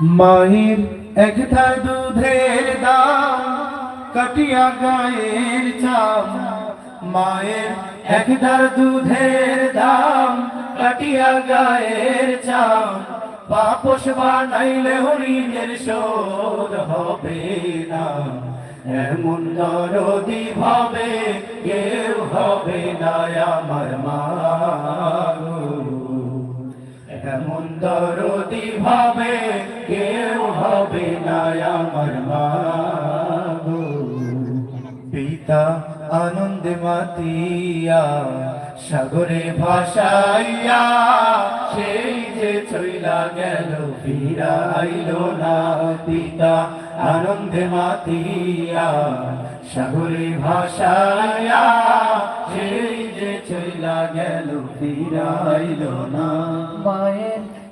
মায়ের এক ধার দুধের দাম, কাটিয়া গায়ের চাম। মায়ের এক ধার দুধের দাম, কাটিয়া গায়ের চাম। পাপস বানাইলে হরিণের শোধ হবে না। এমন দরদি ভাবে কেউ হবে না আমার মা। ভাবে কেউ হবে না আমার পিতা আনন্দে মাতিয়া, সাগরে ভাসাইয়া, সেই যে চইলা গেল, ফিরাইল না। পিতা আনন্দে মাতিয়া, সাগরে ভাসাইয়া, সেই যে চইলা গেল, ফিরাইল না। মায়ের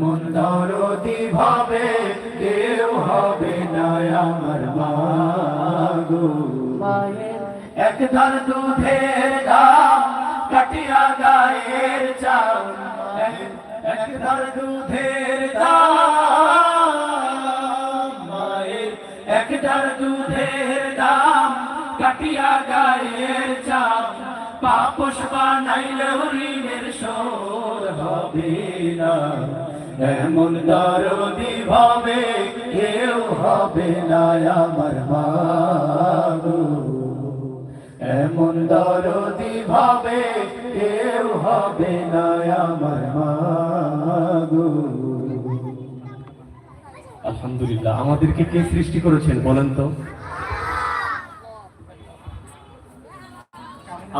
এমন ভাবে, কেউ হবে না আমার মা গো। মায়ের এক ধার দুধের দাম কাটিয়া গায়ের চাল, এক- ধার দুধের দাম এক ধার দুধের দাম কাটিয়া গায়ের চাল। পাপস বানাইলে ঋণের শোধ হবে না। এমন দরদি ভাবে কেউ হবে না আমার মা এমন দরদি ভাবে কেউ হবে না আমার মা আলহামদুলিল্লাহ, আমাদেরকে কে সৃষ্টি করেছেন বলেন তো?